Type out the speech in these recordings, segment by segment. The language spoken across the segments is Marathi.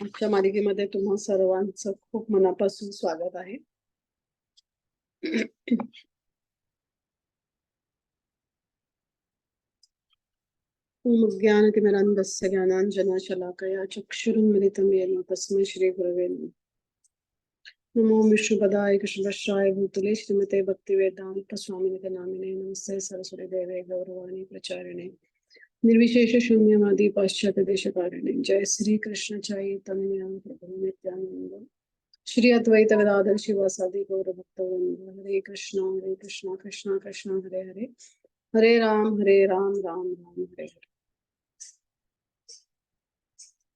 आजच्या मालिकेमध्ये तुम्हा सर्वांचं खूप मनापासून स्वागत आहे. ओम ज्ञानांजना शलाकया चक्षुरुन्मिलितं येन तस्मै श्री गुरवे नमो. विष्णुपदाय कृष्णदर्शाय भूतले श्रीमते भक्तिवेदान्त स्वामिनिधनामिने नमस्ते सरस्वती देवे गौरवाणी प्रचारिणे. निर्विशेष शून्यवादी पाश्चात्य देशकारिणे जय श्री कृष्ण चैतन्य प्रभु नित्यानंद श्री अद्वैत गदाधर शिवासादि गौरभक्त हरे कृष्णा हरे कृष्णा कृष्णा कृष्णा हरे हरे। हरे राम हरे राम राम राम हरे हरे।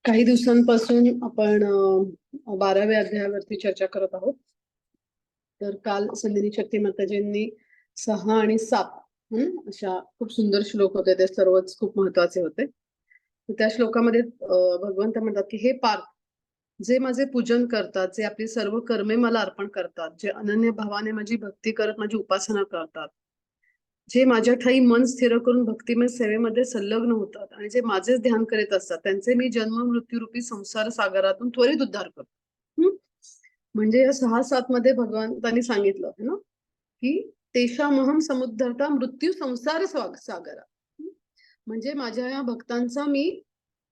काही दिवसांपासून आपण बाराव्या अध्यायावरती चर्चा करत आहोत. तर काल संदिनी शक्ती माताजींनी सहा आणि सात हम्म, अशा खूप सुंदर श्लोक होते ते सर्वच खूप महत्त्वाचे होते. त्या श्लोकामध्ये भगवंत म्हणतात की हे पार्थ जे माझे पूजन करतात जे आपली सर्व कर्मे मला अर्पण करतात जे अनन्य भावाने माझी भक्ती करत माझी उपासना करतात जे माझ्या ठाई मन स्थिर करून भक्तिमय सेवेमध्ये संलग्न होतात आणि जे माझेच ध्यान करीत असतात त्यांचे मी जन्म मृत्यूरूपी संसार सागरातून त्वरित उद्धार करतो. म्हणजे या सहा सात मध्ये भगवंतांनी सांगितलं है ना की तेशामहम समुद्धरता मृत्यू संसार स्वाग- सागरा. म्हणजे माझ्या या भक्तांचा मी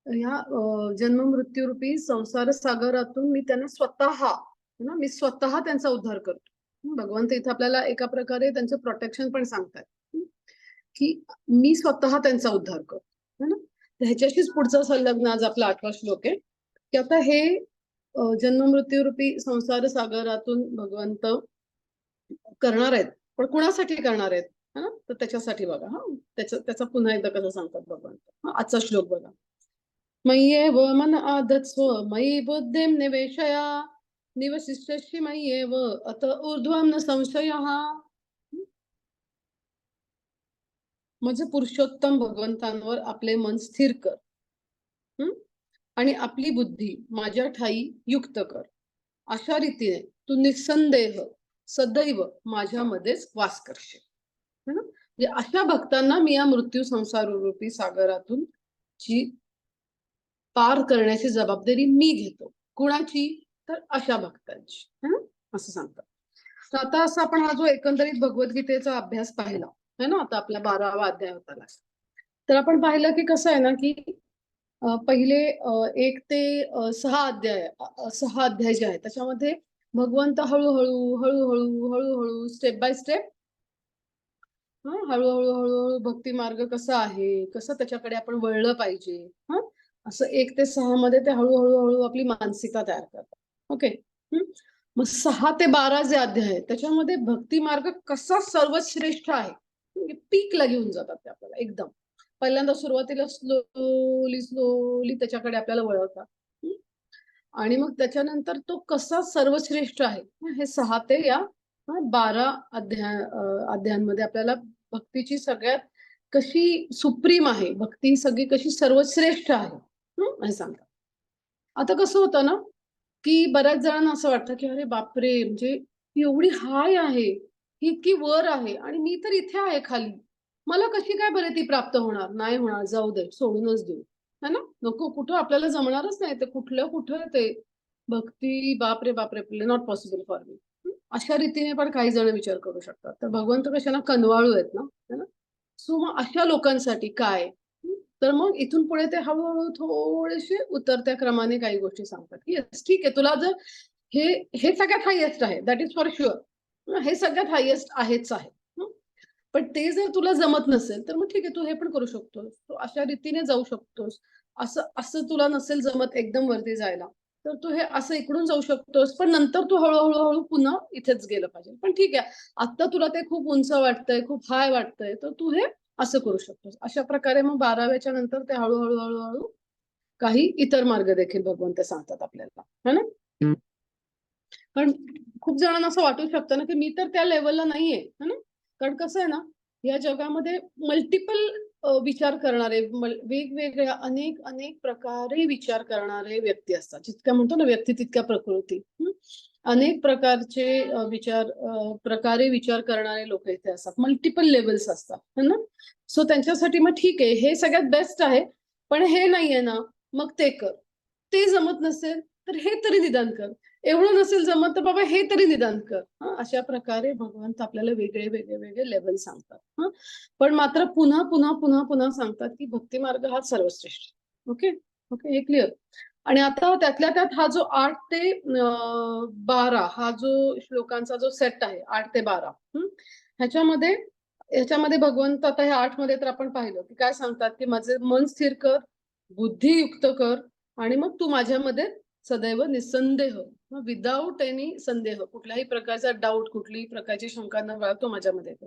या जन्म मृत्यूरूपी संसार सागरातून मी त्यांना स्वतः ना मी स्वतः त्यांचा उद्धार करतो. भगवंत इथे आपल्याला एका प्रकारे त्यांचं प्रोटेक्शन पण सांगतात. की मी स्वतः त्यांचा उद्धार करतो है ना. ह्याच्याशीच पुढचा संलग्न आज आपला आठवा श्लोक आहे. की आता हे जन्म मृत्यूरूपी संसार सागरातून भगवंत करणार आहेत. पण कुणासाठी करणार आहेत? है? ना तर त्याच्यासाठी बघा हा. त्याचा त्याचा पुन्हा एकदा कसं सांगतात भगवंत आजचा श्लोक बघा. मय्येव मन आदत्स्व मयि बुद्धिं निवेशया मैये मय्येव अत ऊर्ध्वं न संशयः। म्हणजे पुरुषोत्तम भगवंतांवर आपले मन स्थिर कर. हम्म? आणि आपली बुद्धी माझ्या ठाई युक्त कर. अशा रीतीने तू निसंदेह सदैव माझ्यामध्येच वास करशील. म्हणजे अशा भक्तांना मी या मृत्यू संसार रूपी सागरातून ची पार करण्याची जबाबदारी मी घेतो. कुणाची? तर अशा भक्तांची. असं सांगतात. तर आता असं आपण हा जो एकंदरीत भगवद्गीतेचा अभ्यास पाहिला है ना? आता आपला बारावा अध्याय होता तर आपण पाहिलं की कसं आहे ना की पहिले एक ते सहा अध्याय सहा अध्याय जे आहेत त्याच्यामध्ये भगवंत हळूहळू हळूहळू हळूहळू स्टेप बाय स्टेप हळूहळू हळूहळू भक्ती मार्ग कसा आहे? कसं त्याच्याकडे आपण वळलं पाहिजे? हा असं एक ते सहा मध्ये ते हळूहळू हळू आपली मानसिकता तयार करतात. ओके मग सहा ते बारा जे अध्याय आहेत त्याच्यामध्ये भक्ती मार्ग कसा सर्वश्रेष्ठ आहे? म्हणजे पीकला घेऊन जातात ते आपल्याला एकदम. पहिल्यांदा सुरुवातीला स्लोली स्लोली त्याच्याकडे आपल्याला वळवतात. आणि मग त्याच्यानंतर तो कसा सर्वश्रेष्ठ आहे? हे सहा ते या बारा अध्याय अध्यायांमध्ये आपल्याला भक्तीची सगळ्यात कशी सुप्रीम आहे? भक्ती ही सगळी कशी सर्वश्रेष्ठ आहे? हे सांगतात. आता कसं होतं ना की बऱ्याच जणांना असं वाटतं की अरे बापरे म्हणजे ही एवढी हाय आहे ही इतकी वर आहे आणि मी तर इथे आहे खाली. मला कशी काय बरे ती प्राप्त होणार? नाही होणार जाऊ दे सोडूनच देऊ. है ना? नको कुठं आपल्याला जमणारच नाही. ते कुठलं कुठं ते भक्ती बापरे बापरे नॉट पॉसिबल फॉर मी अशा रीतीने पण काही जण विचार करू शकतात. तर भगवंत कशाला कनवाळू आहेत ना? है ना? सो मग अशा लोकांसाठी काय? तर मग इथून पुढे ते हळूहळू थोडेसे उतरत्या क्रमाने काही गोष्टी सांगतात. की येस ठीक आहे. तुला जर हे हे सगळ्यात हायेस्ट आहे. दॅट इज फॉर शुअर हे सगळ्यात हायेस्ट आहेच आहे. पण ते जर तुला जमत नसेल तर मग ठीक आहे तू हे पण करू शकतोस. तू अशा रीतीने जाऊ शकतोस. असं असं तुला नसेल जमत एकदम वरती जायला तर तू हे असं इकडून जाऊ शकतोस पण नंतर तू हळूहळू हळू पुन्हा इथेच गेलं पाहिजे. पण ठीक आहे आता तुला ते खूप उंच वाटतंय खूप हाय वाटतंय तर तू हे असं करू शकतोस. अशा प्रकारे मग बाराव्याच्या नंतर ते हळूहळू हळूहळू काही इतर मार्ग देखील भगवंत सांगतात आपल्याला. है ना. पण खूप जणांना असं वाटू शकतं ना की मी तर त्या लेवलला नाहीये. है ना? कारण कसं आहे ना या जगामध्ये मल्टिपल विचार करणारे वेगवेगळ्या अनेक अनेक प्रकारे विचार करणारे व्यक्ती असतात. जितक्या म्हणतो ना व्यक्ती तितक्या प्रकृती. अनेक प्रकारचे विचार प्रकारे विचार करणारे लोक इथे असतात. मल्टिपल लेवल्स असतात. है ना? सो त्यांच्यासाठी मग ठीक आहे. हे सगळ्यात बेस्ट आहे. पण हे नाहीये ना. मग ते कर. ते जमत नसेल तर हे तरी निदान कर. एवढं नसेल जमत तर बाबा हे तरी निदान कर. अशा प्रकारे भगवंत आपल्याला वेगळे वेगळे वेगळे लेवल सांगतात. हा पण मात्र पुन्हा पुन्हा पुन्हा पुन्हा सांगतात की भक्ती मार्ग हा सर्वश्रेष्ठ. ओके ओके हे क्लिअर आणि आता त्यातल्या त्यात हा जो आठ ते बारा हा जो श्लोकांचा जो सेट आहे आठ ते बारा ह्याच्यामध्ये ह्याच्यामध्ये भगवंत आता ह्या आठमध्ये तर आपण पाहिलं की काय सांगतात की माझे मन स्थिर कर बुद्धी युक्त कर आणि मग तू माझ्यामध्ये सदैव निसंदेह हो विदाऊट एनी संदेह कुठल्याही प्रकारचा डाऊट कुठलीही प्रकारची शंका न बाळगतो माझ्यामध्ये कर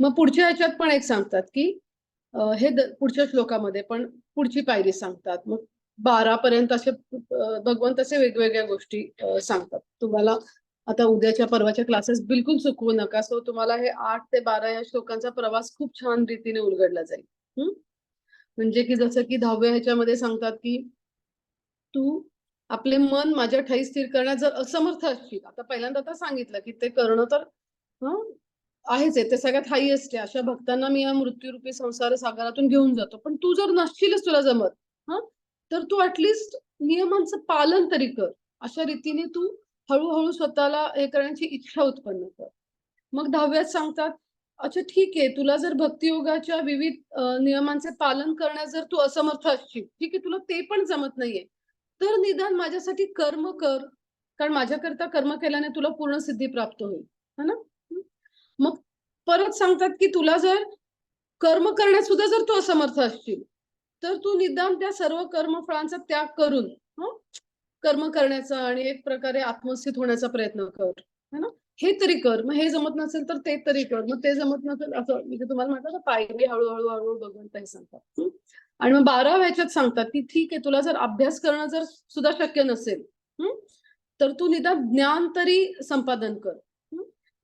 मग पुढच्या ह्याच्यात पण एक सांगतात की हे पुढच्या श्लोकामध्ये पण पुढची पायरी सांगतात. मग बारा पर्यंत असे भगवंत असे वेगवेगळ्या गोष्टी सांगतात. तुम्हाला आता उद्याच्या परवाच्या क्लासेस बिलकुल चुकवू नका. सो तुम्हाला हे आठ ते बारा या श्लोकांचा प्रवास खूप छान रीतीने उलगडला जाईल. हम्म? म्हणजे की जसं की दहाव्या ह्याच्यामध्ये सांगतात की तू आपले मन माझ्या ठाई स्थिर करण्यात जर असमर्थ असशील आता पहिल्यांदा तर सांगितलं की ते करणं तर आहेच आहे. ते सगळ्यात हायेस्ट आहे. अशा भक्तांना मी या मृत्यूरूपी संसार सागरातून घेऊन जातो. पण तू जर नसशीलच तुला जमत हा तर तू ऍटलिस्ट नियमांचं पालन तरी कर. अशा रीतीने तू हळूहळू स्वतःला हे करण्याची इच्छा उत्पन्न कर. मग दहाव्यात सांगतात अच्छा ठीक आहे. तुला जर भक्तियोगाच्या विविध नियमांचे पालन करण्यात जर तू असमर्थ असशील ठीक आहे तुला ते पण जमत नाहीये. तर निदान माझ्यासाठी कर्म कर. कारण माझ्याकरता कर्म केल्याने तुला पूर्ण सिद्धी प्राप्त होईल. है ना? मग परत सांगतात की तुला जर कर्म करण्यात सुद्धा जर तू असमर्थ असशील तर तू निदान त्या सर्व कर्मफळांचा त्याग करून कर्म करण्याचा आणि एक प्रकारे आत्मस्थित होण्याचा प्रयत्न कर. है ना? हे तरी कर. मग हे जमत नसेल तर ते तरी कर. मग ते जमत नसेल असं म्हणजे तुम्हाला म्हटलं पायरी हळूहळू हळूहळू बघून काही सांगतात. आणि मग बाराव्या ह्याच्यात सांगतात की ठीक आहे तुला जर अभ्यास करणं जर सुद्धा शक्य नसेल तर तू निदान ज्ञान तरी संपादन कर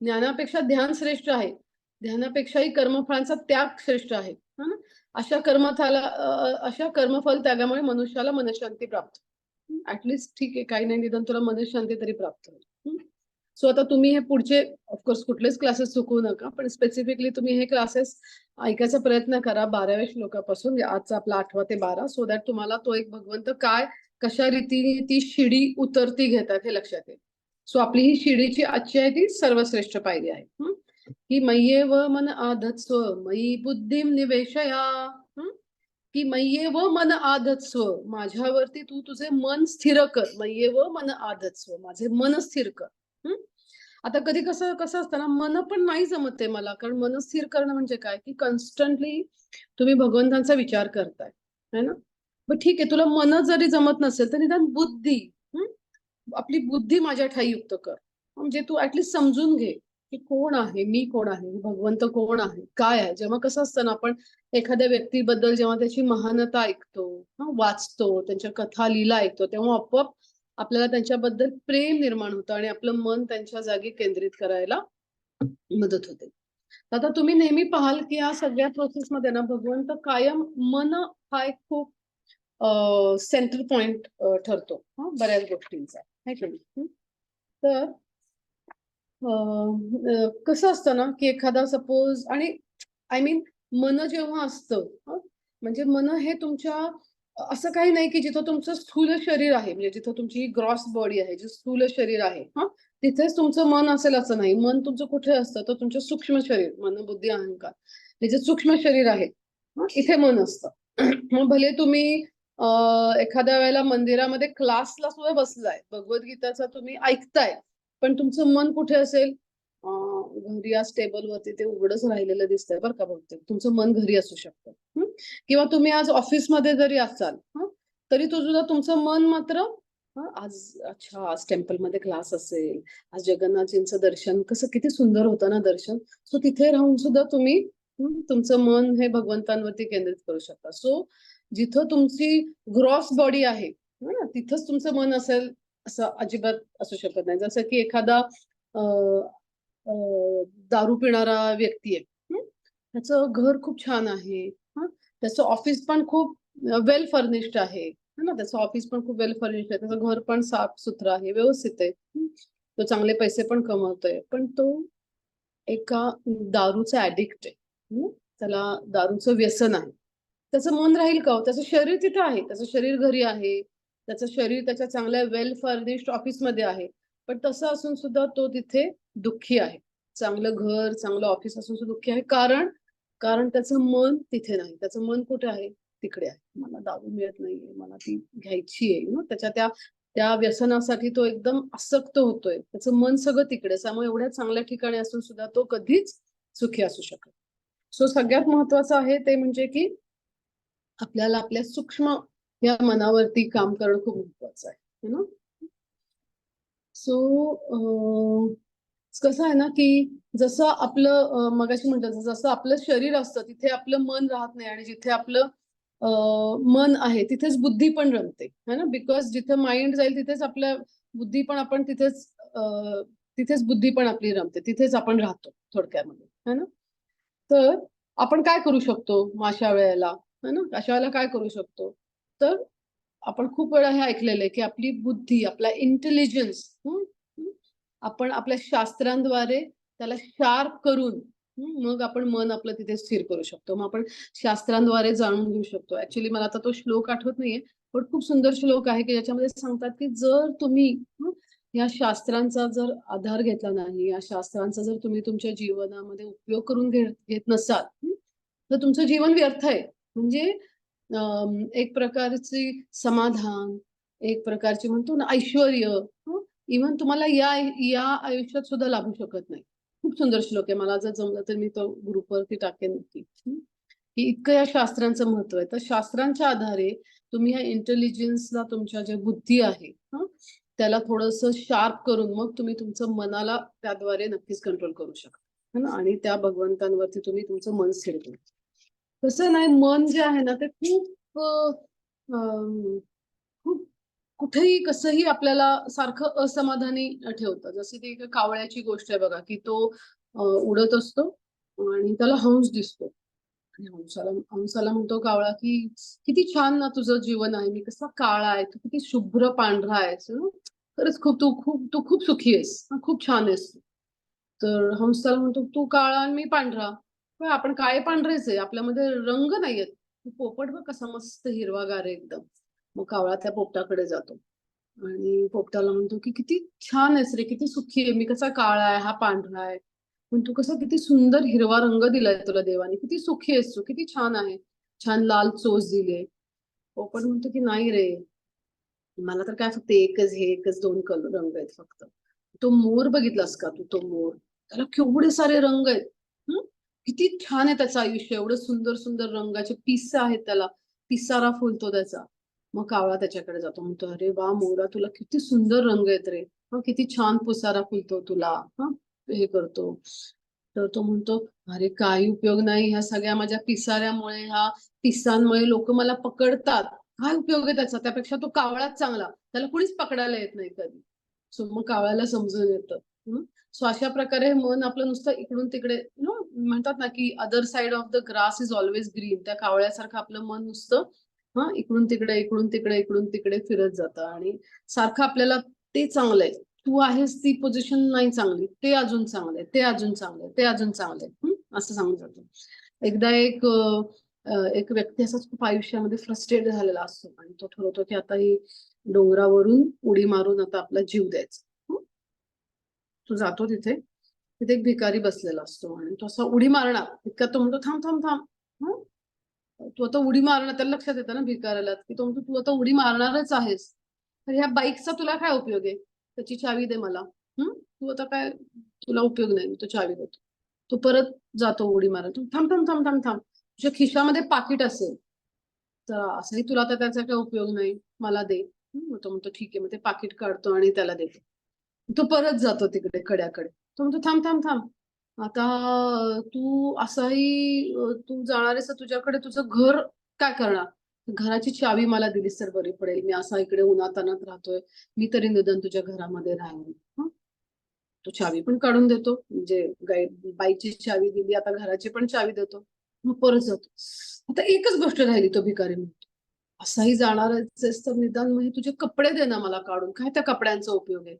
ज्ञानापेक्षा ध्यान श्रेष्ठ आहे. ध्यानापेक्षाही कर्मफळांचा त्याग श्रेष्ठ आहे अशा कर्मफाला अशा कर्मफल त्यागामुळे मनुष्याला मनशांती प्राप्त ऍटलिस्ट ठीक आहे काही नाही निदान तुला मनशांती तरी प्राप्त होईल. सो आता तुम्ही हे पुढचे ऑफकोर्स कुठलेच क्लासेस चुकवू नका पण स्पेसिफिकली तुम्ही हे क्लासेस ऐकायचा प्रयत्न करा बाराव्या श्लोकापासून म्हणजे आजचा आपला आठवा ते बारा सो दॅट तुम्हाला तो एक भगवंत काय कशा रीतीने ती शिडी उतरती घेतात हे लक्षात येईल. सो आपली ही शिडीची आजची आहे ती सर्वश्रेष्ठ पायरी आहे. की मैये व मन आधत्स्व मयी बुद्धिम निवेशया. की मैये व मन आधत्स्व माझ्यावरती तू तुझे मन स्थिर कर. मय्येव मन आधत्स्व माझे मन स्थिर कर. आता कधी कसं कसं असतं ना मन पण नाही जमत आहे मला. कारण मन स्थिर करणं म्हणजे काय? की कन्स्टंटली तुम्ही भगवंतांचा विचार करताय. है ना? मग ठीक आहे तुला मन जरी जमत नसेल तर निदान बुद्धी आपली बुद्धी माझ्या ठाई युक्त कर. म्हणजे तू ऍटलीस्ट समजून घे की कोण आहे मी कोण आहे भगवंत कोण आहे काय आहे? जेव्हा कसं असतं ना आपण एखाद्या व्यक्तीबद्दल जेव्हा त्याची महानता ऐकतो वाचतो त्यांच्या कथा लीला ऐकतो तेव्हा आपोआप आपल्याला त्यांच्याबद्दल प्रेम निर्माण होतं आणि आपलं मन त्यांच्या जागी केंद्रित करायला मदत होते. आता तुम्ही नेहमी पाहाल की या सगळ्या प्रोसेस मध्ये ना भगवंत कायम मन हा एक खूप सेंटर पॉइंट ठरतो. हा बऱ्याच गोष्टींचा. है तर कसं असतं ना की एखादा सपोज आणि आय मीन मन जेव्हा असतं म्हणजे मन हे तुमच्या असं काही नाही की जिथं तुमचं स्थूल शरीर आहे म्हणजे जिथं तुमची ग्रॉस बॉडी आहे जे स्थूल शरीर आहे हा तिथेच तुमचं मन असेल असं नाही. मन तुमचं कुठे असतं? तर तुमचं सूक्ष्म शरीर मन बुद्धी अहंकार. हे जे सूक्ष्म शरीर आहे इथे मन असतं. मग भले तुम्ही एखाद्या वेळेला मंदिरामध्ये क्लासला सुद्धा बसलाय भगवद्गीताचा तुम्ही ऐकताय पण तुमचं मन कुठे असेल? घरी आज टेबलवरती ते उघडच राहिलेलं दिसतंय बरं का बहुतेक. तुमचं मन घरी असू शकतं. किंवा तुम्ही आज ऑफिसमध्ये जरी असाल तरी तरी सुद्धा तुमचं मन मात्र आज अच्छा आज टेम्पलमध्ये क्लास असेल आज जगन्नाथजींचं दर्शन कसं किती सुंदर होतं ना दर्शन. सो तिथे राहून सुद्धा तुम्ही तुमचं मन हे भगवंतांवरती केंद्रित करू शकता. सो जिथं तुमची ग्रॉस बॉडी आहे ना, तिथंच तुमचं मन असेल असं अजिबात असू शकत नाही. जसं की एखादा दारू पिणारा व्यक्ती आहे. त्याचं घर खूप छान आहे. त्याचं ऑफिस पण खूप वेल फर्निश्ड आहे. ना? त्याचं ऑफिस पण खूप वेल फर्निश्ड आहे. त्याचं घर पण साफसुथरं आहे. व्यवस्थित आहे. तो चांगले पैसे पण कमवतोय. पण तो एका दारूचा ऍडिक्ट आहे. त्याला दारूचं व्यसन आहे. त्याचं मन राहील का हो? त्याचं शरीर तिथं आहे. त्याचं शरीर घरी आहे. त्याचं शरीर त्याच्या चांगल्या वेल फर्निश्ड ऑफिसमध्ये आहे. पण तसं असून सुद्धा तो तिथे दुःखी आहे. चांगलं घर चांगलं ऑफिस असून सुद्धा दुःखी आहे. कारण कारण त्याचं मन तिथे नाही. त्याचं मन कुठे आहे? तिकडे आहे. मला दारू मिळत नाहीये. मला ती घ्यायची आहे. ना त्याच्या त्या त्या व्यसनासाठी तो एकदम आसक्त होतोय. त्याचं मन सगळं तिकडे त्यामुळे एवढ्या चांगल्या ठिकाणी असून सुद्धा तो कधीच सुखी असू शकत सो सगळ्यात महत्वाचं आहे ते म्हणजे की आपल्याला आपल्या सूक्ष्म या मनावरती काम करणं खूप महत्वाचं आहे. ना सो कसं आहे ना की जसं आपलं मगाशी म्हणतात जसं आपलं शरीर असतं तिथे आपलं मन राहत नाही आणि जिथे आपलं मन आहे तिथेच बुद्धी पण रमते है ना? बिकॉज जिथे माइंड जाईल तिथेच आपल्या बुद्धी पण आपण तिथेच तिथेच बुद्धी पण आपली रमते तिथेच आपण राहतो थोडक्यामध्ये है ना? तर आपण काय करू शकतो अशा वेळेला है ना? अशा वेळेला काय करू शकतो? तर आपण खूप वेळा हे ऐकलेलं आहे की आपली बुद्धी आपला इंटेलिजन्स आपण आपल्या शास्त्रांद्वारे त्याला शार्प करून मग आपण मन आपलं तिथे स्थिर करू शकतो. मग आपण शास्त्रांद्वारे जाणून घेऊ शकतो. ऍक्च्युली मला आता तो श्लोक आठवत नाहीये पण खूप सुंदर श्लोक आहे की ज्याच्यामध्ये सांगतात की जर तुम्ही या शास्त्रांचा जर आधार घेतला नाही या शास्त्रांचा जर तुम्ही तुमच्या जीवनामध्ये उपयोग करून घेत घेत नसाल तर तुमचं जीवन व्यर्थ आहे. म्हणजे एक प्रकारची समाधान एक प्रकारची म्हणतो ना ऐश्वर इव्हन तुम्हाला या या आयुष्यात सुद्धा लाभू शकत नाही. खूप सुंदर श्लोक आहे. मला जर जमलं तर मी तो ग्रुपवरती टाकेन नक्की. की इतकं या शास्त्रांचं महत्त्व आहे. तर शास्त्रांच्या आधारे तुम्ही ह्या इंटेलिजन्सला तुमच्या ज्या बुद्धी आहे त्याला थोडस शार्प करून मग तुम्ही तुमचं मनाला त्याद्वारे नक्कीच कंट्रोल करू शकता. ना आणि त्या भगवंतांवरती तुम्ही तुमचं मन स्थिर करू. कसं नाही मन जे आहे ना ते खूप कुठेही कसंही आपल्याला सारखं असमाधानी ठेवतं. जशी ती कावळ्याची गोष्ट आहे बघा की तो उडत असतो आणि त्याला हंस दिसतो. आणि हंसाला हंसाला म्हणतो कावळा की किती छान ना तुझं जीवन आहे मी कसा काळा आहे तू किती शुभ्र पांढरा आहेस खरंच खूप तू खूप तू खूप सुखी आहेस खूप छान आहेस तर हंसाला म्हणतो तू काळा आणि मी पांढरा. आपण काळे पांढरेच आहे आपल्यामध्ये रंग नाहीयेत. पोपट बघ कसा मस्त हिरवागार आहे एकदम. मग कावळा त्या पोपटाकडे जातो. आणि पोपटाला म्हणतो की किती छान आहेस रे किती सुखी आहे मी कसा काळा आहे हा पांढरा आहे. पण तू कसा किती सुंदर हिरवा रंग दिलाय तुला देवाने किती सुखी आहेस तू किती छान आहे छान लाल चोच दिले पोपट म्हणतो की नाही रे मला तर काय फक्त एकच हे एकच दोन कलर रंग आहेत फक्त. तो मोर बघितलास का तू तो मोर? त्याला केवढे सारे रंग आहेत. किती छान आहे त्याचं आयुष्य एवढं सुंदर सुंदर रंगाचे पिस्से आहेत त्याला पिसारा फुलतो त्याचा. मग कावळा त्याच्याकडे जातो. म्हणतो अरे वा मोरा तुला किती सुंदर रंग येत रे. हा किती छान पुसारा फुलतो तुला. हा हे करतो. तर तो म्हणतो अरे काही उपयोग नाही. ह्या सगळ्या माझ्या पिसाऱ्यामुळे ह्या पिसांमुळे लोक मला पकडतात. काय उपयोग आहे त्याचा? त्यापेक्षा तो कावळाच चांगला. त्याला कुणीच पकडायला येत नाही कधी. सो मग कावळ्याला समजून येतं. सो अशा प्रकारे मन आपलं नुसतं इकडून तिकडे म्हणतात ना की other side of the grass is always green त्या कावळ्यासारखं आपलं मन नुसतं हा इकडून तिकडे इकडून तिकडे इकडून तिकडे फिरत जातं. आणि सारखं आपल्याला ते चांगलं आहे तू आहेस ती पोझिशन नाही चांगली. ते अजून चांगले ते अजून चांगले ते अजून चांगले असं सांगून जातो. एकदा एक एक व्यक्ती असाच खूप आयुष्यामध्ये फ्रस्ट्रेट झालेला असतो. आणि तो ठरवतो की आता ही डोंगरावरून उडी मारून आता आपला जीव द्यायचा. तो जातो तिथे. तिथे एक भिकारी बसलेला असतो. आणि तो असा उडी मारणार. इतका तो म्हणतो थांब थांब थांब. तू आता उडी मारणार त्याला लक्षात येतं ना भिकाराला की तो म्हणतो तू आता उडी मारणारच आहेस. तर ह्या बाईकचा तुला काय उपयोग आहे? त्याची चावी दे मला. हम्म तू आता काय तुला उपयोग नाही मी तो चावी देतो. तू परत जातो उडी मारा तू थांब थांब थांब थांब थांब. तुझ्या खिशामध्ये पाकिट असेल. तर असंही तुला तर त्याचा काय उपयोग नाही. मला दे. तो म्हणतो ठीक आहे मग ते पाकिट काढतो आणि त्याला देतो. तो परत जातो तिकडे कड्याकडे. तो म्हणतो थांब थांब थांब. आता तू असाही तू जाणार आहेस तुझ्याकडे तुझं घर काय करणार? घराची चावी मला दिलीस तर बरी पडेल. मी असा इकडे उन्हातानात राहतोय. मी तरी निदान तुझ्या घरामध्ये राहीन. तो चावी पण काढून देतो. म्हणजे गाई बाईची चावी दिली आता घराची पण चावी देतो. मग परत जातो. आता एकच गोष्ट राहिली तो भिकारी म्हणतो असाही जाणार तर निदान म्हणजे तुझे कपडे दे ना मला काढून. काय त्या कपड्यांचा उपयोग आहे?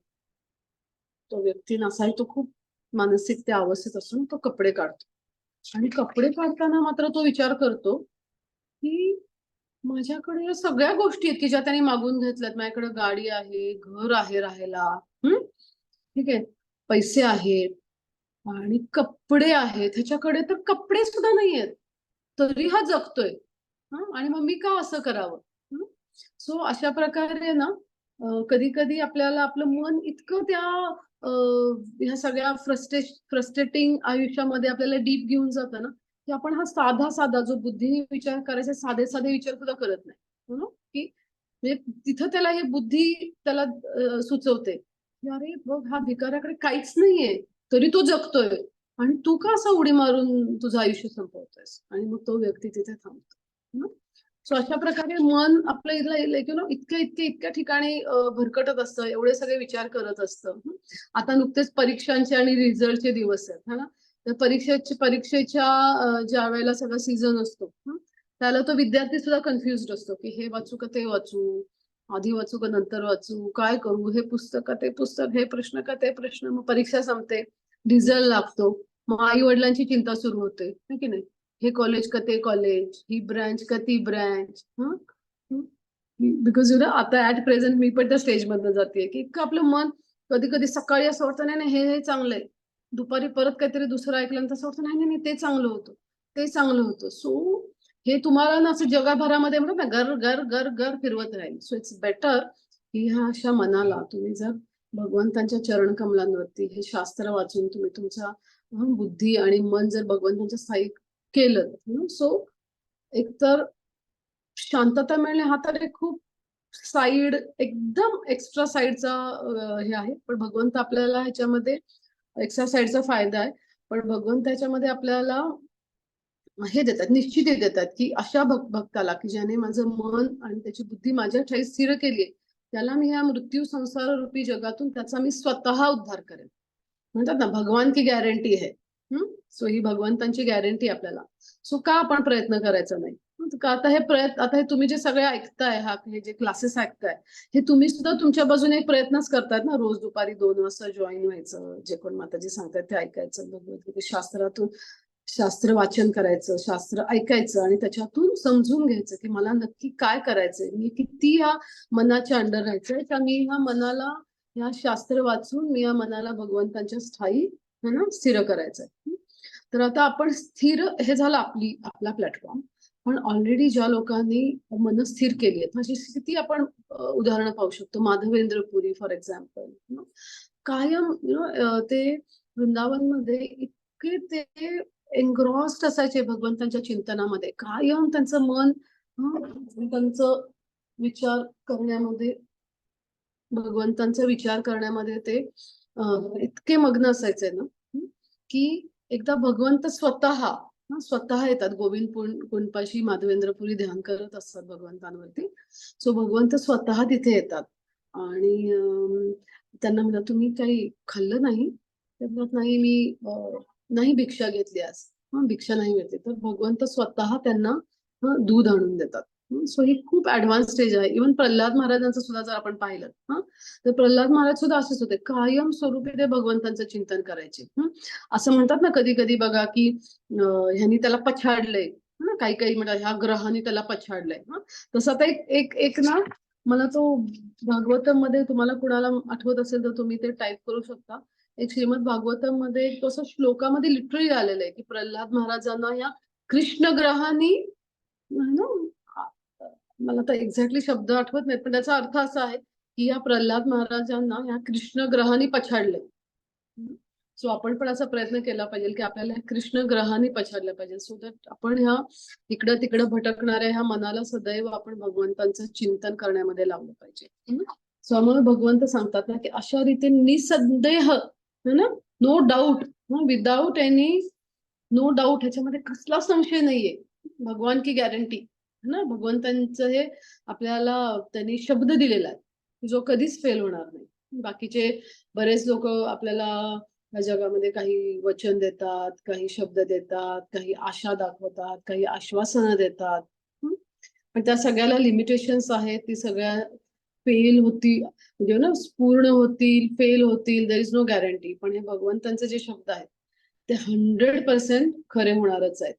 तो व्यक्ती नसाही तो खूप मानसिक त्या अवस्थेत असून तो कपडे काढतो. आणि कपडे काढताना मात्र तो विचार करतो की माझ्याकडे या सगळ्या गोष्टी आहेत की ज्या त्यांनी मागून घेतल्यात. माझ्याकडे गाडी आहे घर आहे राहायला. हम्म ठीक आहे. पैसे आहेत आणि कपडे आहेत. ह्याच्याकडे तर कपडे सुद्धा नाही आहेत तरी हा जगतोय. आणि मग मी का असं करावं? सो अशा प्रकारे ना कधी कधी आपल्याला आपलं मन इतकं त्या ह्या सगळ्या फ्रस्ट्रे फ्रस्ट्रेटिंग आयुष्यामध्ये आपल्याला डीप घेऊन जातं ना की आपण हा साधा साधा जो बुद्धीने विचार करायचे साधे साधे विचार सुद्धा करत नाही. की म्हणजे तिथं त्याला हे बुद्धी त्याला सुचवते की अरे बघ हा भिकाऱ्याकडे काहीच नाहीये तरी तो जगतोय आणि तू का असा उडी मारून तुझं आयुष्य संपवतोयस? आणि मग तो व्यक्ती तिथे थांबतो. सो अशा प्रकारे मन आपलं इथलं येईल यु नो इतक्या इतक्या इतक्या ठिकाणी भरकटत असतं. एवढे सगळे विचार करत असतं. आता नुकतेच परीक्षांचे आणि रिझल्टचे दिवस आहेत है ना? तर परीक्षेच्या परीक्षेच्या ज्या वेळेला सगळा सीझन असतो त्याला तो विद्यार्थी सुद्धा कन्फ्युज असतो की हे वाचू का ते वाचू? आधी वाचू का नंतर वाचू? काय करू? हे पुस्तक का ते पुस्तक? हे प्रश्न का ते प्रश्न? मग परीक्षा संपते. रिझल्ट लागतो. मग आई वडिलांची चिंता सुरू होते. है की नाही? हे कॉलेज का ते कॉलेज ही ब्रँच का ती ब्रँच बिकॉज यु नो आता ऍट प्रेझेंट मी पण त्या स्टेज मधनं जाते की इतकं आपलं मन कधी कधी सकाळी असं वाटतं नाही नाही हे हे चांगलं आहे दुपारी परत काहीतरी दुसरं ऐकल्यानंतर असं वाटतं नाही नाही ते चांगलं होतं. ते चांगलं होतं. सो हे तुम्हाला ना असं जगाभरामध्ये म्हणून ना घर घर गर घर फिरवत राहील. सो इट्स बेटर की ह्या अशा मनाला तुम्ही जर भगवंतांच्या चरण कमलांवरती हे शास्त्र वाचून तुम्ही तुमचा बुद्धी आणि मन जर भगवंतांच्या स्थायिक केलं. सो एकतर शांतता मिळणे हा तर एक खूप साईड एकदम एक्स्ट्रा साईडचा हे आहे. पण भगवंत आपल्याला ह्याच्यामध्ये एक्स्ट्रा साईडचा फायदा आहे. पण भगवंत ह्याच्यामध्ये आपल्याला हे देतात निश्चिती देतात की अशा भक भक्ताला की ज्याने माझं मन आणि त्याची बुद्धी माझ्या ठाई स्थिर केली आहे त्याला मी ह्या मृत्यू संसार रूपी जगातून त्याचा मी स्वतः उद्धार करेन. म्हणतात ना भगवान की गॅरंटी आहे सो ही भगवंतांची गॅरंटी आपल्याला. सो का आपण प्रयत्न करायचा नाही? का आता हे प्रयत्न आता हे तुम्ही जे सगळे ऐकताय हा हे जे क्लासेस ऐकताय हे तुम्ही सुद्धा तुमच्या बाजूने एक प्रयत्नच करतायत ना? रोज दुपारी दोन वाजता जॉईन व्हायचं जे कोण माताजी सांगतात ते ऐकायचं भगवद्गीते शास्त्रातून शास्त्र वाचन करायचं शास्त्र ऐकायचं आणि त्याच्यातून समजून घ्यायचं की मला नक्की काय करायचंय? मी किती या मनाच्या अंडर राहायचंय का मी ह्या मनाला ह्या शास्त्र वाचून मी या मनाला भगवंतांच्या स्थायी है ना स्थिर करायचंय. तर आता आपण स्थिर हे झालं आपली आपला प्लॅटफॉर्म पण ऑलरेडी ज्या लोकांनी मन स्थिर केली आहेत अशी स्थिती आपण उदाहरण उदाहरणं पाहू शकतो. माधवेंद्र पुरी फॉर एक्झाम्पल कायम यु नो ते वृंदावनमध्ये इतके ते एनग्रॉस्ड असायचे भगवंतांच्या चिंतनामध्ये. कायम त्यांचं मन त्यांचं विचार करण्यामध्ये भगवंतांचा विचार करण्यामध्ये ते इतके मग्न असायचे ना. की एकदा भगवंत स्वतः स्वतः येतात. गोविंद कुंपाशी माधवेंद्रपुरी ध्यान करत असतात भगवंतांवरती. सो भगवंत स्वतः तिथे येतात. आणि त्यांना म्हणतात तुम्ही काही खाल्लं नाही? ते म्हणत नाही मी नाही भिक्षा घेतली आज. भिक्षा नाही मिळते. तर भगवंत स्वतः त्यांना दूध आणून देतात. सो ही खूप ऍडव्हान्स स्टेज आहे. इव्हन प्रल्हाद महाराजांचं सुद्धा जर आपण पाहिलं तर प्रल्हाद महाराज सुद्धा असेच होते. कायम स्वरूपी ते भगवंतांचं चिंतन करायचे असं म्हणतात ना कधी कधी बघा की ह्यांनी त्याला पछाडलंय ना काही काही म्हणतात ह्या ग्रहाने त्याला पछाडलंय हं. तसं आता एक एक एक ना मला तो भागवतममध्ये तुम्हाला कुणाला आठवत असेल तर तुम्ही ते टाईप करू शकता. एक श्रीमद भागवतममध्ये एक तसं श्लोकामध्ये लिटरली आलेलं आहे की प्रल्हाद महाराजांना या कृष्ण ग्रहांनी मला आता एक्झॅक्टली शब्द आठवत नाही पण त्याचा अर्थ असा आहे की या प्रल्हाद महाराजांना या कृष्ण ग्रहाने पछाडले सो आपण पण असा प्रयत्न केला पाहिजे की आपल्याला कृष्ण ग्रहाने पछाडलं पाहिजे. सो दॅट आपण ह्या इकडं तिकडं भटकणाऱ्या ह्या मनाला सदैव आपण भगवंतांचं चिंतन करण्यामध्ये लावलं पाहिजे. सो आम्हाला भगवंत सांगतात ना की अशा रीतीने निसंदेह है ना? No doubt without any no doubt ह्याच्यामध्ये कसला संशय नाहीये. भगवान की गॅरंटी ना? भगवंतांचं हे आपल्याला त्यांनी शब्द दिलेला आहे. जो कधीच फेल होणार नाही. बाकीचे बरेच लोक आपल्याला या जगामध्ये काही वचन देतात काही शब्द देतात काही आशा दाखवतात काही आश्वासनं देतात. पण त्या सगळ्याला लिमिटेशन्स आहेत. ती सगळ्या फेल होती म्हणजे ना पूर्ण होतील फेल होतील देर इज नो गॅरंटी पण हे भगवंतांचे जे शब्द आहेत ते हंड्रेड पर्सेंट खरे होणारच आहेत.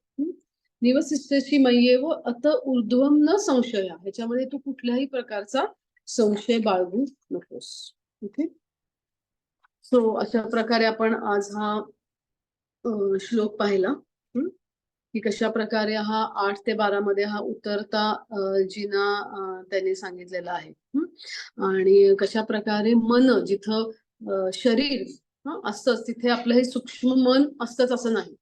निवसिष्ठशी मय्येव अत ऊर्ध्वम न संशया. ह्याच्यामध्ये तू कुठल्याही प्रकारचा संशय बाळगू नकोस. ओके? सो अशा प्रकारे आपण आज हा श्लोक पाहिला. की कशा प्रकारे हा आठ ते बारा मध्ये हा उतरता जिना त्याने सांगितलेला आहे. आणि कशा प्रकारे मन जिथं शरीर असतच असतंच तिथे आपलं हे सूक्ष्म मन असतंच असं नाही.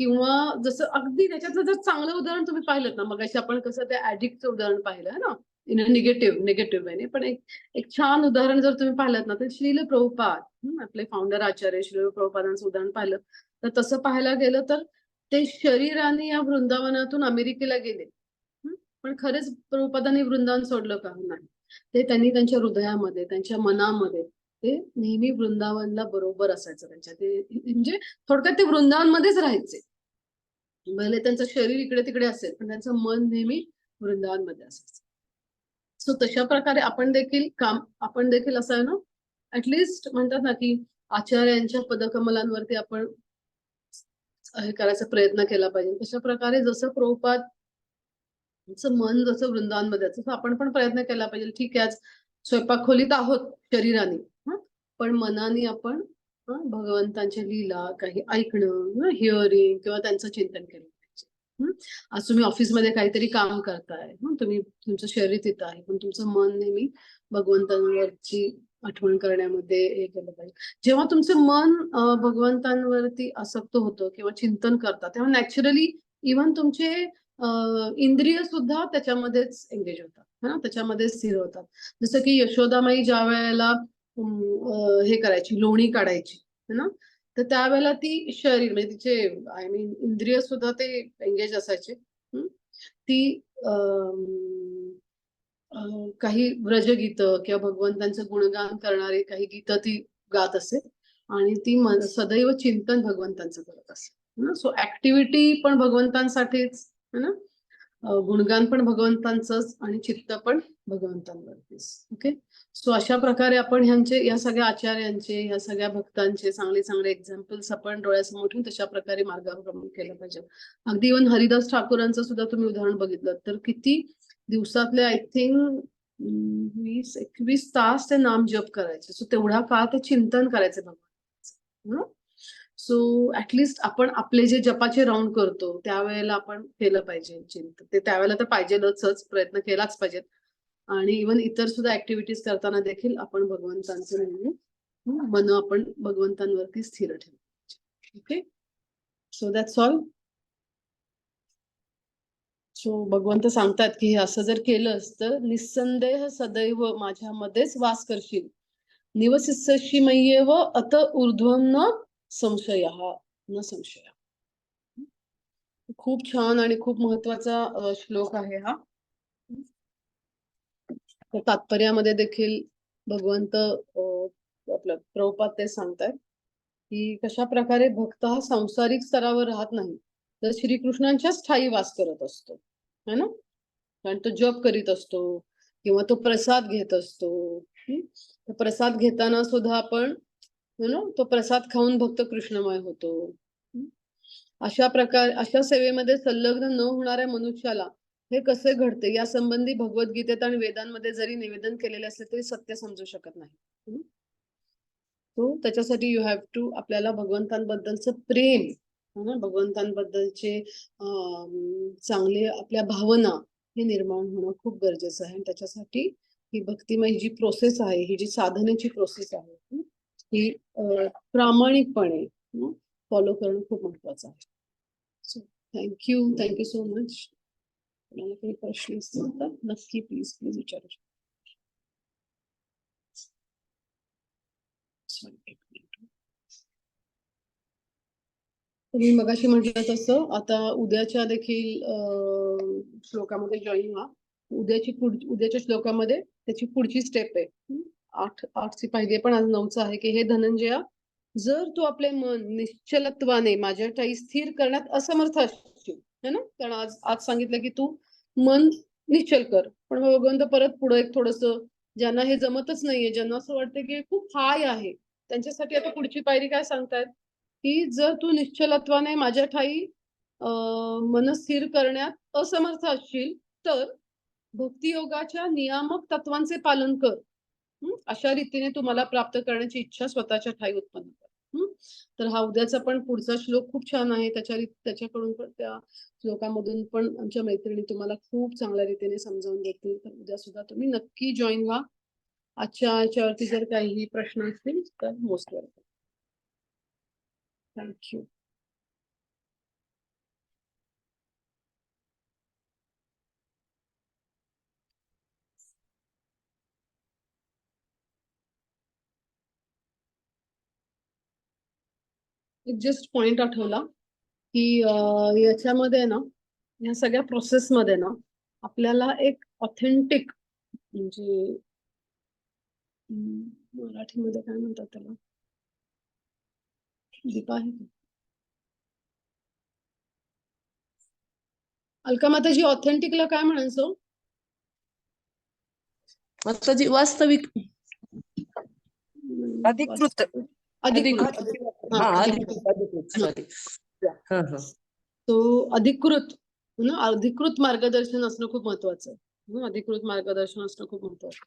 किंवा जसं अगदी त्याच्यातलं जर चांगलं उदाहरण तुम्ही पाहिलं ना मग आपण कसं त्या ऍडिक्टचं उदाहरण पाहिलं ना? इन निगेटिव्ह निगेटिव्ह वेने पण एक एक छान उदाहरण जर तुम्ही पाहिलं ना तर श्रील प्रभुपाद आपले फाउंडर आचार्य श्रील प्रभुपादांचं उदाहरण पाहिलं. तर तसं पाहायला गेलं तर ते शरीराने या वृंदावनातून अमेरिकेला गेले. पण खरेच प्रभुपादांनी वृंदावन सोडलं का? नाही. ते त्यांनी त्यांच्या हृदयामध्ये त्यांच्या मनामध्ये ते नेहमी वृंदावनला बरोबर असायचं त्यांच्या. ते म्हणजे थोडक्यात ते वृंदावनमध्येच राहायचे. भले त्यांचं शरीर इकडे तिकडे असेल पण त्यांचं मन नेहमी वृंदावनमध्ये असेल सो तशा प्रकारे आपण देखील काम आपण देखील असं आहे ना ऍटलिस्ट म्हणतात ना की आचार्यांच्या पदकमलांवरती आपण हे करायचा प्रयत्न केला पाहिजे. तशा प्रकारे जसं प्रोपात मन जसं वृंदावनमध्ये तसं आपण पण प्रयत्न केला पाहिजे. ठीक आहे आज स्वयंपाक खोलीत आहोत शरीराने पण मनाने आपण भगवंतांच्या लीला काही ऐकणं हिअरिंग किंवा त्यांचं चिंतन केलं पाहिजे. आज तुम्ही ऑफिसमध्ये काहीतरी काम करताय तुम्ही तुमचं शरीर तिथं आहे पण तुमचं मन नेहमी भगवंतांवरची आठवण करण्यामध्ये हे केलं पाहिजे. जेव्हा तुमचं मन भगवंतांवरती आसक्त होतं किंवा चिंतन करतात तेव्हा नॅचरली इव्हन तुमचे इंद्रिय सुद्धा त्याच्यामध्येच एंगेज होतात है ना? त्याच्यामध्ये स्थिर होतात. जसं की यशोदामाई ज्या वेळेला हे करायची लोणी काढायची है ना? तर त्यावेळेला ती शरीर म्हणजे तिचे आय मीन इंद्रिय सुद्धा ते एंगेज असायचे. ती काही व्रजगीत किंवा भगवंतांचं गुणगान करणारी काही गीतं ती गात असे आणि ती सदैव चिंतन भगवंतांचं करत असे. सो ऍक्टिव्हिटी पण भगवंतांसाठीच है ना? गुणगान पण भगवंतांचंच आणि चित्त पण भगवंतांवरतीच. ओके सो अशा प्रकारे आपण ह्यांचे या सगळ्या आचार्यांचे या सगळ्या भक्तांचे चांगले चांगले एक्झाम्पल्स आपण डोळ्यासमोर ठेवून तशा प्रकारे मार्गाक्रमण केलं पाहिजे. अगदी इव्हन हरिदास ठाकूरांचं सुद्धा तुम्ही उदाहरण बघितलं. तर किती दिवसातले आय थिंक वीस एकवीस तास ते नाम जप करायचे. सो तेवढा काळ ते चिंतन करायचे भगवान. सो ऍटलिस्ट आपण आपले जे जपाचे राऊंड करतो त्यावेळेला आपण केलं पाहिजे चिंत. ते त्यावेळेला तर पाहिजेलच प्रयत्न केलाच पाहिजेत. आणि इवन इतर सुद्धा ऍक्टिव्हिटीज करताना देखील आपण भगवंतांचं म्हणजे, नेहमी मन आपण भगवंतांवरती स्थिर ठेवलं okay so that's all so भगवंत सांगतात की हे असं जर केलंस तर निस्संदेह सदैव माझ्यामध्येच वास करशील. निवसिस्सशी मय्येव अत ऊर्ध्वम संशय संशय न संशय खूप छान आणि खूप महत्त्वाचा श्लोक आहे हा. तर तात्पर्यामध्ये देखील भगवंत आपलं प्रभुपाद ते सांगतायत की कशा प्रकारे भक्त हा सांसारिक स्तरावर राहत नाही तर श्रीकृष्णांच्याच ठायी वास करत असतो. है ना? कारण तो जप करीत असतो किंवा तो प्रसाद घेत असतो. प्रसाद घेताना सुद्धा आपण ना तो प्रसाद खाऊन भक्त कृष्णमय होतो. अशा प्रकार अशा सेवेमध्ये संलग्न न होणाऱ्या मनुष्याला हे कसे घडते या संबंधी भगवद्गीतेत आणि वेदांमध्ये जरी निवेदन केलेले असले तरी सत्य समजू शकत नाही. तो त्याच्यासाठी यू हॅव टू आपल्याला भगवंतांबद्दलचं प्रेम भगवंतांबद्दलचे चांगले आपल्या भावना हे निर्माण होणं खूप गरजेचं आहे. आणि त्याच्यासाठी ही भक्तिमय जी प्रोसेस आहे ही जी साधनेची प्रोसेस आहे ही प्रामाणिकपणे फॉलो करणं खूप महत्वाचं आहे. So thank you thank you so much तुम्हाला काही प्रश्न असतील तर नक्की प्लीज प्लीज विचारू शकता. तुम्ही मगाशी म्हटलं तसं आता उद्याच्या देखील श्लोकामध्ये जॉईन व्हा. उद्याची पुढ उद्याच्या श्लोकामध्ये त्याची पुढची स्टेप आहे. आठ आठची पाहिजे पण आज नऊचं आहे की हे धनंजया जर तू आपले मन निश्चलत्वाने माझ्या ठाई स्थिर करण्यात असमर्थ असशील है ना? कारण आज आज सांगितलं की तू मन निश्चल कर. पण मग भगवंत परत पुढे एक थोडस ज्यांना हे जमतच नाहीये ज्यांना असं वाटतं की खूप हाय आहे त्यांच्यासाठी आता पुढची पायरी काय सांगतायत? की जर तू निश्चलत्वाने माझ्या ठाई मन स्थिर करण्यात असमर्थ असशील तर भक्तियोगाच्या नियामक तत्वांचे पालन कर. अशा रीतीने तुम्हाला प्राप्त करण्याची इच्छा स्वतःच्या ठाई उत्पन्न कर. तर हा उद्याचा पण पुढचा श्लोक खूप छान आहे. त्याच्या त्याच्याकडून पण त्या श्लोकामधून पण आमच्या मैत्रिणी तुम्हाला खूप चांगल्या रीतीने समजावून देतील. तर उद्या सुद्धा तुम्ही नक्की जॉईन व्हा. आजच्या याच्यावरती जर काही प्रश्न असतील तर मोस्ट वेलकम थँक्यू एक जस्ट पॉइंट आठवला की याच्यामध्ये ना या सगळ्या प्रोसेस मध्ये ना आपल्याला एक ऑथेंटिक म्हणजे मराठीमध्ये काय म्हणतात त्याला दीपा आहे? अलका माताजी ऑथेंटिकला काय म्हणायचो वास्तविक अधिकृत. वास्तविक. अधिकृत तो अधिकृत. अधिकृत मार्गदर्शन असणं खूप महत्वाचं. आहे अधिकृत मार्गदर्शन असणं खूप महत्वाचं.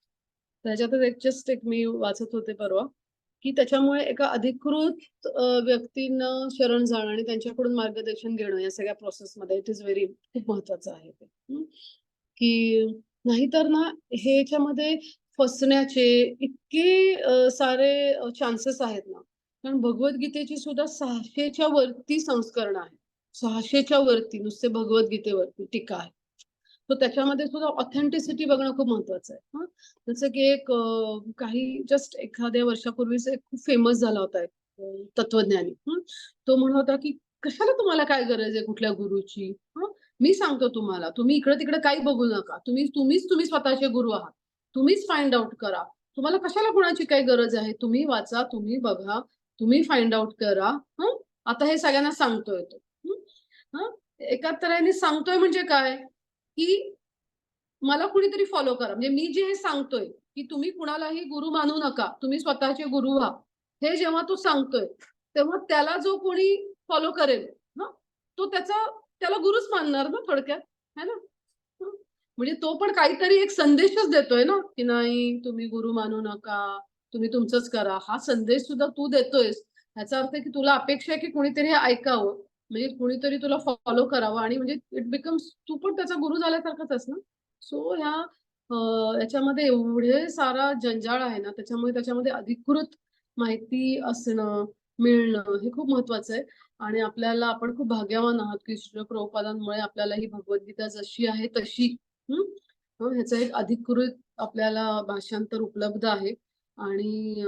त्याच्यातच एक जस्ट एक मी वाचत होते परवा की त्याच्यामुळे एका अधिकृत व्यक्तींना शरण जाणं आणि त्यांच्याकडून मार्गदर्शन घेणं या सगळ्या प्रोसेस मध्ये इट इज व्हेरी खूप महत्वाचं आहे ते. की नाहीतर ना हे याच्यामध्ये फसण्याचे इतके सारे चान्सेस आहेत ना कारण भगवद्गीतेची सुद्धा सहाशेच्या वरती संस्करण आहे. सहाशेच्या वरती नुसते भगवद्गीतेवरती टीका आहे. तर त्याच्यामध्ये सुद्धा ऑथेंटिसिटी बघणं खूप महत्वाचं आहे. हा? जसं की एक काही जस्ट एखाद्या वर्षापूर्वीच एक खूप फेमस झाला होता एक तत्वज्ञानी. तो म्हणत होता की कशाला तुम्हाला काय गरज आहे कुठल्या गुरुची? मी सांगतो तुम्हाला तुम्ही इकडे तिकडे काही बघू नका. तुम्ही तुम्हीच तुम्ही स्वतःचे गुरु आहात. तुम्हीच फाइंड आउट करा. तुम्हाला कशाला कोणाची काही गरज आहे? तुम्ही वाचा तुम्ही बघा. तुम्ही फाइंड आउट करा. हं? आता हे सगळ्यांना सांगतोय तो. हं? एका तऱ्हेने सांगतोय म्हणजे काय? की मला कुणीतरी फॉलो करा. म्हणजे मी जे हे सांगतोय की तुम्ही कुणालाही गुरु मानू नका. तुम्ही स्वतःचे गुरु व्हा. हे जेव्हा तो सांगतोय तेव्हा त्याला जो कोणी फॉलो करेल ना तो त्याचा त्याला गुरुच मानणार ना थोडक्यात? है ना? म्हणजे तो पण काहीतरी एक संदेशच देतोय ना की नाही तुम्ही गुरु मानू नका. तुम्ही तुमचंच करा. हा संदेश सुद्धा तू देतोयस. ह्याचा अर्थ की तुला अपेक्षा आहे की कोणीतरी हे ऐकावं. म्हणजे कुणीतरी तुला फॉलो करावं आणि म्हणजे इट बिकम्स तू पण त्याचा गुरु झाल्यासारखाच आहेस ना? सो ह्या याच्यामध्ये एवढे सारा जंजाळ आहे ना त्याच्यामुळे त्याच्यामध्ये अधिकृत माहिती असणं मिळणं हे खूप महत्वाचं आहे. आणि आपल्याला आपण खूप भाग्यवान आहात की श्री प्रभुपादांमुळे आपल्याला ही भगवद्गीता जशी आहे तशी हम्म ह्याचं एक अधिकृत आपल्याला भाषांतर उपलब्ध आहे. आणि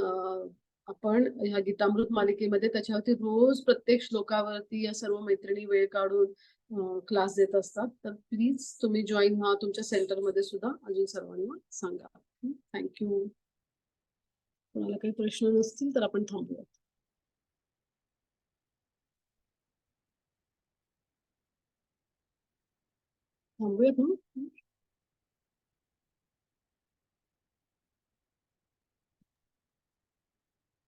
आपण ह्या गीतामृत मालिकेमध्ये त्याच्यावरती रोज प्रत्येक श्लोकावरती या सर्व मैत्रिणी वेळ काढून क्लास देत असतात. तर प्लीज तुम्ही जॉईन व्हा तुमच्या सेंटरमध्ये सुद्धा. अजून सर्वांना सांगा. थँक्यू कोणाला काही प्रश्न नसतील तर आपण थांबूया थांबूयात ना